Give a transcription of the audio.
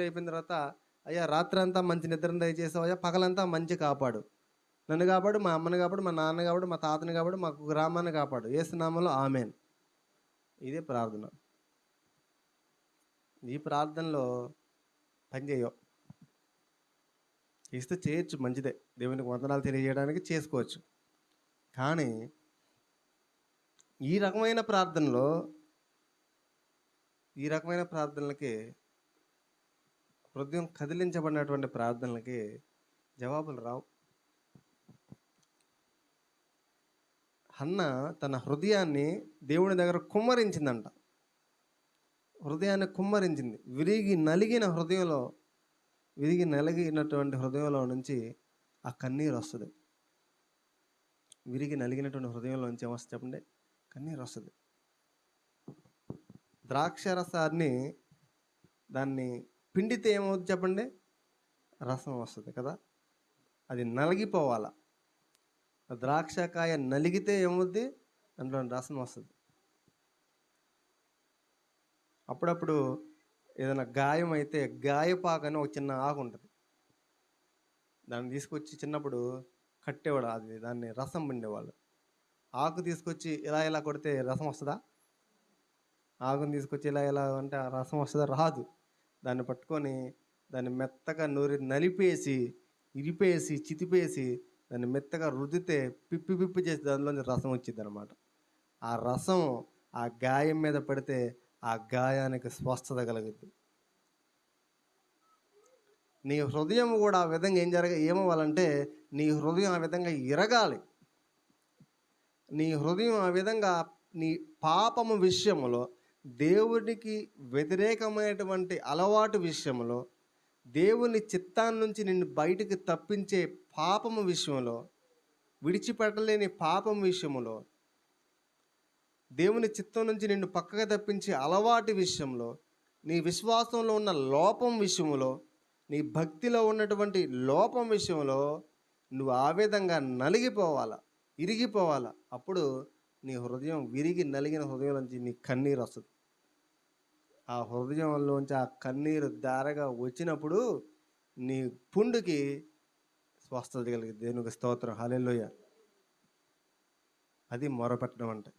అయిపోయిన తర్వాత అయ్యా రాత్రి అంతా మంచి నిద్ర దయచేసావు అయ్యా పగలంతా మంచి కాపాడు. నన్ను కాపాడు మా అమ్మని కాపాడు మా నాన్న కాపాడు మా తాతని కాపాడు మా గ్రామాన్ని కాపాడు. ఏసునామలో ఆమెన్. ఇదే ప్రార్థన. ఈ ప్రార్థనలో పని ఇస్తే చేయొచ్చు మంచిదే. దేవునికి వందనాలు తెలియజేయడానికి చేసుకోవచ్చు. కానీ ఈ రకమైన ప్రార్థనలో ఈ రకమైన ప్రార్థనలకి హృదయం కదిలించబడినటువంటి ప్రార్థనలకి జవాబులు రావు. హన్న తన హృదయాన్ని దేవుని దగ్గర కుమ్మరించిందంట. హృదయాన్ని కుమ్మరించింది. విరిగి నలిగిన హృదయంలో విరిగి నలిగినటువంటి హృదయంలో నుంచి ఆ కన్నీరు వస్తుంది. విరిగి నలిగినటువంటి హృదయంలో నుంచి ఏమొస్తుంది చెప్పండి? కన్నీరు వస్తుంది. ద్రాక్షరసాన్ని దాన్ని పిండితే ఏమవుతుంది చెప్పండి? రసం వస్తుంది కదా? అది నలిగిపోవాల? ద్రాక్షకాయ నలిగితే ఏమవుద్ది? అందులో రసం వస్తుంది. అప్పుడప్పుడు ఏదైనా గాయం అయితే గాయపాకు అని ఒక చిన్న ఆకు ఉంటుంది. దాన్ని తీసుకొచ్చి చిన్నప్పుడు కట్టేవాడు అది దాన్ని రసం పిండేవాళ్ళు. ఆకు తీసుకొచ్చి ఇలా ఇలా కొడితే రసం వస్తుందా? ఆకుని తీసుకొచ్చి ఇలా ఇలా అంటే ఆ రసం వస్తుందా? రాదు. దాన్ని పట్టుకొని దాన్ని మెత్తగా నూరి నలిపేసి ఇరిపేసి చితిపేసి దాన్ని మెత్తగా రుద్దితే పిప్పి పిప్పి చేసి దానిలోంచి రసం వచ్చింది అనమాట ఆ రసం ఆ గాయం మీద పడితే ఆ గాయానికి స్వస్థత కలుగుద్ది. నీ హృదయం కూడా ఆ విధంగా ఏం జరగ ఏమవ్వాలంటే నీ హృదయం ఆ విధంగా ఇరగాలి. నీ హృదయం ఆ విధంగా నీ పాపము విషయంలో దేవునికి వ్యతిరేకమైనటువంటి అలవాటు విషయంలో దేవుని చిత్తాన్ని నుంచి నిన్ను బయటికి తప్పించే పాపము విషయంలో విడిచిపెట్టలేని పాపం విషయంలో దేవుని చిత్తం నుంచి నిన్ను పక్కగా తప్పించే అలవాటు విషయంలో నీ విశ్వాసంలో ఉన్న లోపం విషయంలో నీ భక్తిలో ఉన్నటువంటి లోపం విషయంలో నువ్వు ఆ విధంగా నలిగిపోవాలా ఇరిగిపోవాలా? అప్పుడు నీ హృదయం విరిగి నలిగిన హృదయం నుంచి నీ కన్నీరు వస్తుంది. ఆ హృదయంలోంచి ఆ కన్నీరు దారగా వచ్చినప్పుడు నీ పుండుకి స్వస్థత కలిగింది దేనికి స్తోత్రం. హల్లెలూయా. అది మొరపెట్టడం అంటే.